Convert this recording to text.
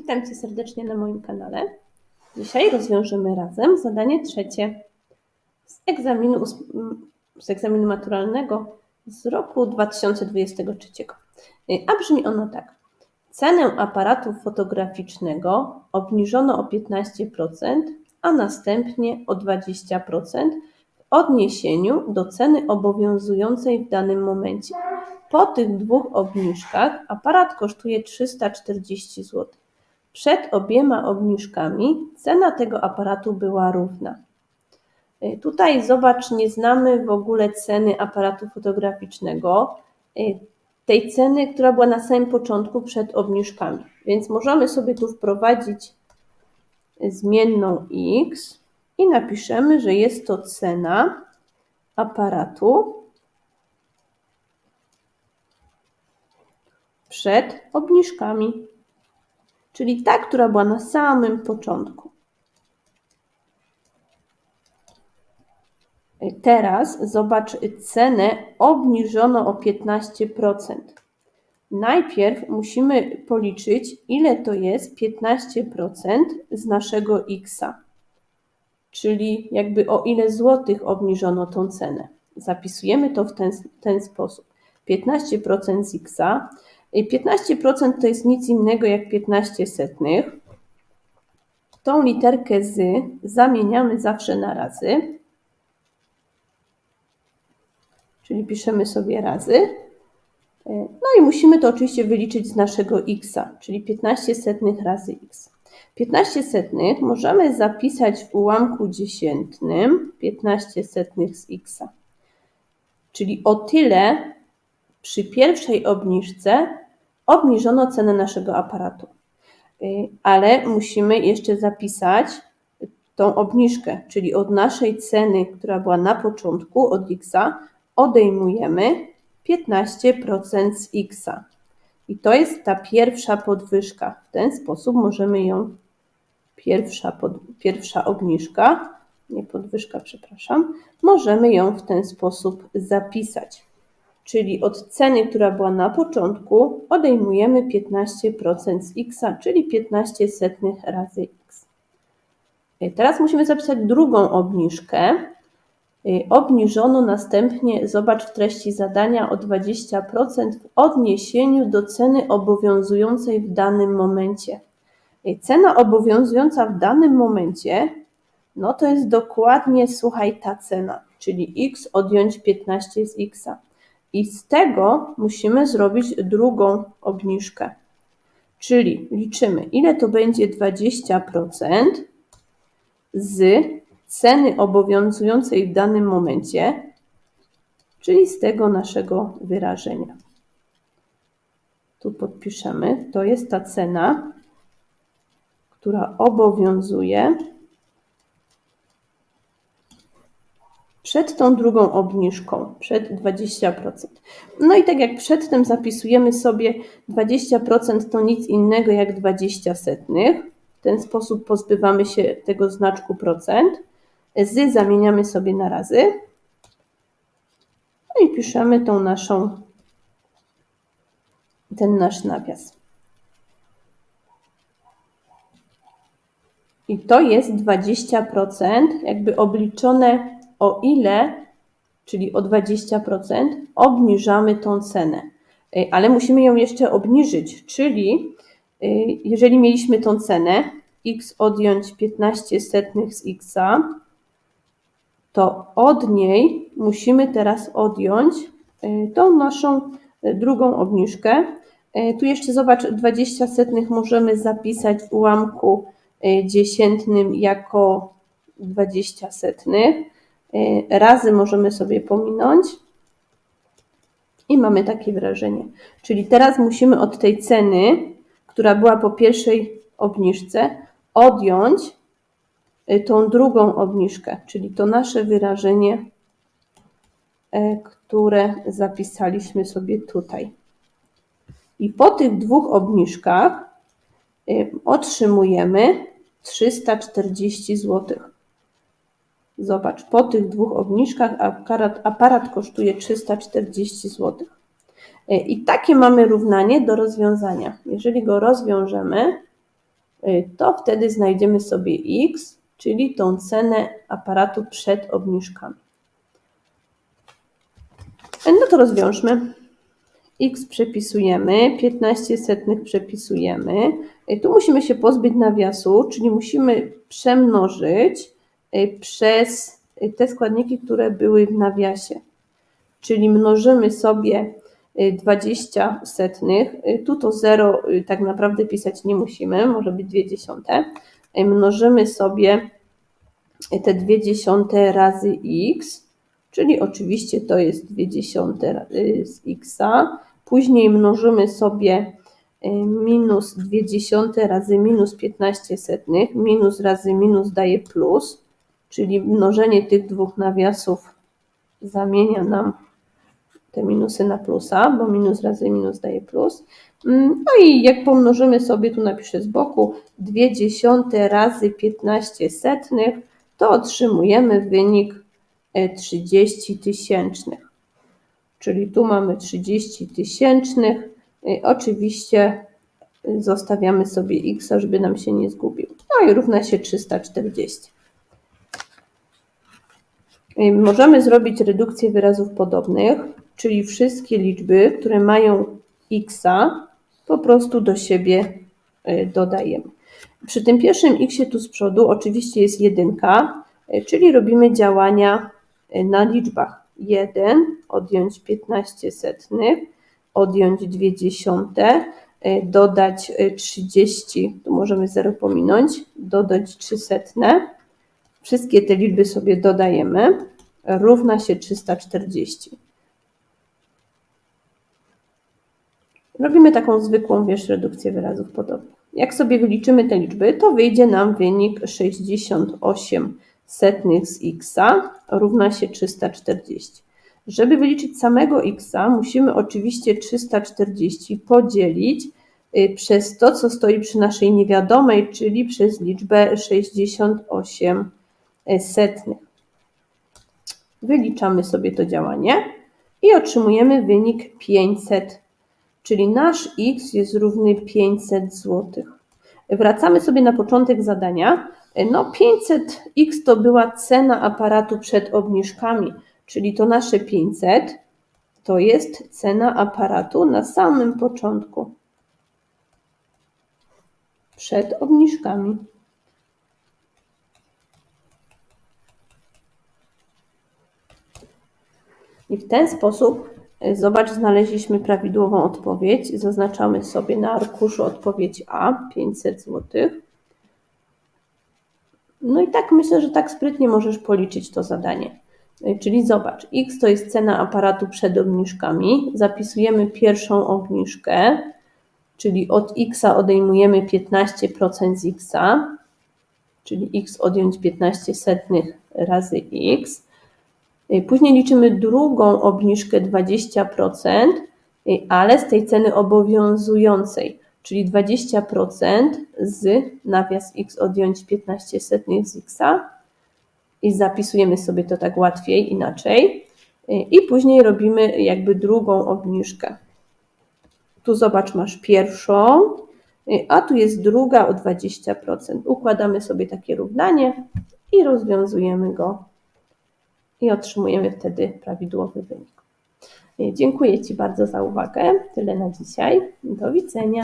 Witam Cię serdecznie na moim kanale. Dzisiaj rozwiążemy razem zadanie trzecie z egzaminu, z egzaminu maturalnego z roku 2023. A brzmi ono tak. Cenę aparatu fotograficznego obniżono o 15%, a następnie o 20% w odniesieniu do ceny obowiązującej w danym momencie. Po tych dwóch obniżkach aparat kosztuje 340 zł. Przed obiema obniżkami cena tego aparatu była równa. Y, Tutaj zobacz, nie znamy w ogóle ceny aparatu fotograficznego, y, tej ceny, która była na samym początku przed obniżkami. Więc możemy sobie tu wprowadzić zmienną x i napiszemy, że jest to cena aparatu przed obniżkami, czyli ta, która była na samym początku. Teraz zobacz cenę obniżono o 15%. Najpierw musimy policzyć, ile to jest 15% z naszego x, czyli jakby o ile złotych obniżono tą cenę. Zapisujemy to w ten, ten sposób. 15% z x. 15% to jest nic innego jak 15 setnych. Tą literkę z zamieniamy zawsze na razy. Czyli piszemy sobie razy. No i musimy to oczywiście wyliczyć z naszego x, czyli 15 setnych razy x. 15 setnych możemy zapisać w ułamku dziesiętnym 15 setnych z x. Czyli o tyle przy pierwszej obniżce obniżono cenę naszego aparatu. Ale musimy jeszcze zapisać tą obniżkę, czyli od naszej ceny, która była na początku, od x, odejmujemy 15% z x. I to jest ta pierwsza podwyżka. W ten sposób możemy ją, pierwsza, pod, pierwsza obniżka, nie podwyżka, przepraszam, możemy ją w ten sposób zapisać. Czyli od ceny, która była na początku, odejmujemy 15% z x, czyli 15 setnych razy x. Teraz musimy zapisać drugą obniżkę, Obniżono następnie, zobacz w treści zadania, o 20% w odniesieniu do ceny obowiązującej w danym momencie. Cena obowiązująca w danym momencie, no to jest dokładnie, słuchaj, ta cena, czyli x odjąć 15 z x. I z tego musimy zrobić drugą obniżkę. Czyli liczymy, ile to będzie 20% z ceny obowiązującej w danym momencie, czyli z tego naszego wyrażenia. Tu podpiszemy, to jest ta cena, która obowiązuje przed tą drugą obniżką, przed 20%. No i tak jak przedtem zapisujemy sobie 20% to nic innego jak 20 setnych. W ten sposób pozbywamy się tego znaczku procent z zamieniamy sobie na razy. No i piszemy tą naszą, ten nasz nawias. I to jest 20%, jakby obliczone o ile, czyli o 20%, obniżamy tą cenę. Ale musimy ją jeszcze obniżyć, czyli jeżeli mieliśmy tą cenę, x odjąć 15 setnych z x, to od niej musimy teraz odjąć y, tą naszą y, drugą obniżkę. Y, tu jeszcze zobacz, 20 setnych możemy zapisać w ułamku dziesiętnym jako 20 setnych. Razy możemy sobie pominąć i mamy takie wrażenie. Czyli teraz musimy od tej ceny, która była po pierwszej obniżce, odjąć Y, tą drugą obniżkę, czyli to nasze wyrażenie, e, które zapisaliśmy sobie tutaj. I po tych dwóch obniżkach y, otrzymujemy 340 zł. Zobacz, po tych dwóch obniżkach aparat, aparat kosztuje 340 zł. Y, I takie mamy równanie do rozwiązania. Jeżeli go rozwiążemy, y, to wtedy znajdziemy sobie x, czyli tą cenę aparatu przed obniżkami. No to rozwiążmy. x przepisujemy, 15 setnych przepisujemy. Tu musimy się pozbyć nawiasu, czyli musimy przemnożyć przez y, te składniki, które były w nawiasie. Czyli mnożymy sobie y, 20 setnych. Y, Tu to 0 y, tak naprawdę pisać nie musimy, może być 2 dziesiąte. Y, Mnożymy sobie y, te 2 dziesiąte razy x, czyli oczywiście to jest 2 dziesiąte y, z x. Później mnożymy sobie y, minus 2 dziesiąte razy minus 15 setnych. Minus razy minus daje plus, czyli mnożenie tych dwóch nawiasów zamienia nam te minusy na plusa, bo minus razy minus daje plus. Mm, No i jak pomnożymy sobie, tu napiszę z boku, 2 dziesiąte razy 15 setnych, to otrzymujemy wynik e, 30 tysięcznych. Czyli tu mamy 30 tysięcznych. E, Oczywiście e, zostawiamy sobie x, żeby nam się nie zgubił. No i równa się 340. Y, Możemy zrobić redukcję wyrazów podobnych, czyli wszystkie liczby, które mają x, po prostu do siebie y, dodajemy. Przy tym pierwszym x tu z przodu oczywiście jest jedynka, y, czyli robimy działania na liczbach. 1 odjąć 15 setnych, odjąć 2 dziesiąte, dodać y, 30, tu możemy 0 pominąć, dodać 3 setne. Wszystkie te liczby sobie dodajemy. Równa się 340. Robimy taką zwykłą, wiesz, redukcję wyrazów podobnych. Jak sobie wyliczymy te liczby, to wyjdzie nam wynik 68 setnych z x równa się 340. Żeby wyliczyć samego x, musimy oczywiście 340 podzielić y, przez to, co stoi przy naszej niewiadomej, czyli przez liczbę 68 setnych. Wyliczamy sobie to działanie i otrzymujemy wynik 500, czyli nasz x jest równy 500 zł. Wracamy sobie na początek zadania. No 500x to była cena aparatu przed obniżkami, czyli to nasze 500 to jest cena aparatu na samym początku. Przed obniżkami. I w ten sposób, y, zobacz, znaleźliśmy prawidłową odpowiedź. Zaznaczamy sobie na arkuszu odpowiedź A, 500 zł. No i tak myślę, że tak sprytnie możesz policzyć to zadanie. Y, Czyli zobacz, x to jest cena aparatu przed obniżkami. Zapisujemy pierwszą obniżkę, czyli od x odejmujemy 15% z x, czyli x odjąć 15 setnych razy x. Y, Później liczymy drugą obniżkę 20%, y, ale z tej ceny obowiązującej, czyli 20% z nawias x odjąć 15 setnych z x i zapisujemy sobie to tak łatwiej, inaczej. Y, I później robimy jakby drugą obniżkę. Tu zobacz, masz pierwszą, a tu jest druga o 20%. Układamy sobie takie równanie i rozwiązujemy go i otrzymujemy wtedy prawidłowy wynik. Dziękuję Ci bardzo za uwagę. Tyle na dzisiaj. Do widzenia.